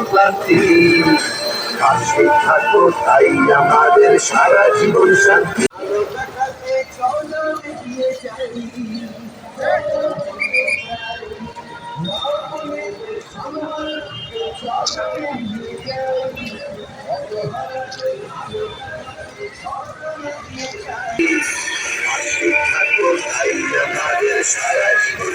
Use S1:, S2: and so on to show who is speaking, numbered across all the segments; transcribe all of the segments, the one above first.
S1: ক্লান্তি পাশে তাই আমাদের সারা জীবন শান্তি। সারা জীবন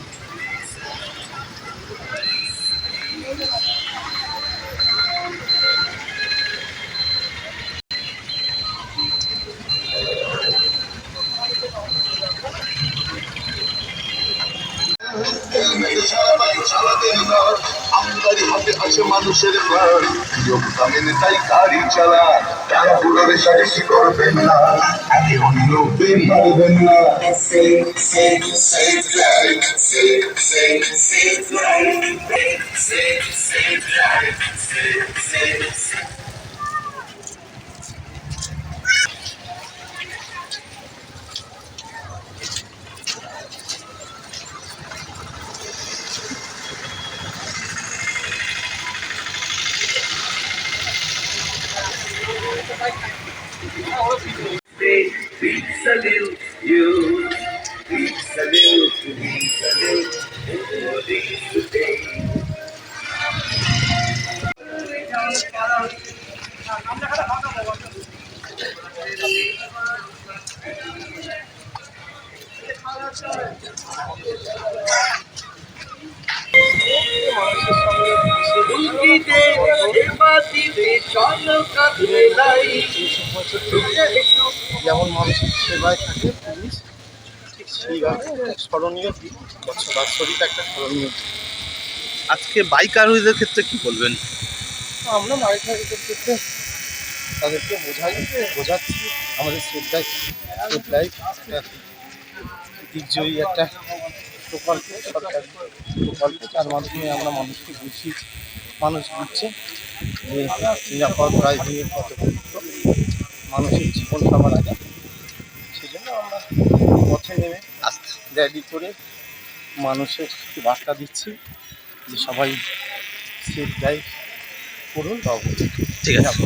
S1: আছে মানুষের প্রাণ নিয়মটা মেনে তাই গাড়ি চালান টাকা পুরোরে সারিসি করবেন না একে অন্যকে মারবেন না Save, save, save life. Save, save, save life. Save, save life. Save, save, save We salute you. We salute, we salute all
S2: যেমন মানুষের সেবায় থাকে পুলিশ ঠিক সেইভাবে স্মরণীয় দিন বছর বাৎসরিক একটা স্মরণীয় দিন।
S3: আজকে বাইক আরোহীদের ক্ষেত্রে কি বলবেন?
S2: আমরা মাইক ফাইক করতে তাদেরকে বোঝাই বোঝাচ্ছি আমাদের শ্রদ্ধায় শ্রদ্ধায় একটা দিগ্জয়ী একটা প্রকল্প সরকারি প্রকল্প যার মাধ্যমে আমরা মানুষকে বুঝিয়েছি মানুষ বুঝছে যে নিরাপদ ড্রাইভিংয়ের কত গুরুত্ব মানুষের জীবন সবার আগে। সেই জন্য আমরা পথে নেমে
S3: আস্তে
S2: র্যালি করে মানুষের বার্তা দিচ্ছি যে সবাই সেফ ড্রাইভ করুন বাবু
S3: ঠিক আছে।